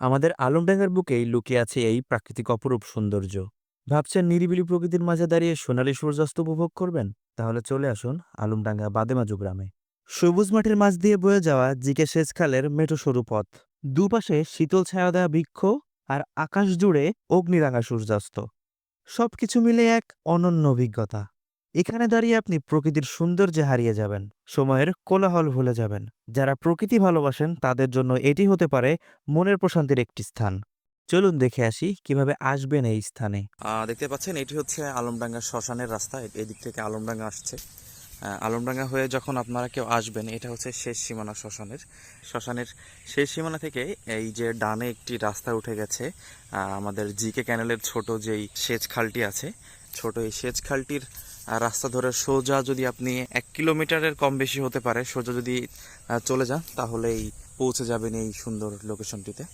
আমাদের আলমডাঙ্গার বুকেই লুকিয়ে আছে এই প্রাকৃতিক অপরূপ সৌন্দর্য। ভাবছেন নিরিবিলি প্রকৃতির মাঝে দাঁড়িয়ে সোনালী সূর্যাস্ত উপভোগ করবেন? তাহলে চলে আসুন আলমডাঙ্গা বাদেমাজু গ্রামে। সবুজ মাঠের মাঝ দিয়ে বয়ে যাওয়া জিকে সেচ খালের মেঠো সরু পথ। দুপাশে শীতল ছায়া দেওয়া বৃক্ষ আর আকাশ জুড়ে অগ্নিরাঙা সূর্যাস্ত। সবকিছু মিলে এক অনন্য অভিজ্ঞতা। এখানে দাঁড়িয়ে আপনি প্রকৃতির সৌন্দর্যে হারিয়ে যাবেন, সময়ের কোলাহল ভুলে যাবেন। যারা প্রকৃতি ভালোবাসেন, তাদের জন্য এটি হতে পারে মনের প্রশান্তির একটি স্থান। চলুন দেখে আসি কীভাবে আসবেন এই স্থানে। দেখতে পাচ্ছেন, এটি হচ্ছে আলমডাঙ্গা শ্মশানের রাস্তা। এদিক থেকে আলমডাঙ্গা আসছে। আলমডাঙ্গা হয়ে যখন আপনারা কেউ আসবেন, এটা হচ্ছে শেষ সীমানা শ্মশানের। শ্মশানের শেষ সীমানা থেকে এই যে ডানে একটি রাস্তা উঠে গেছে আমাদের জিকে ক্যানেলের ছোট যেই সেচ খালটি আছে ছোট এই সেচ খালটির রাস্তা ধরে সোজা যদি আপনি এক কিলোমিটারের কম বেশি হতে পারে, সোজা যদি চলে যান, তাহলেই পৌঁছে যাবেন এই সুন্দর লোকেশনটিতে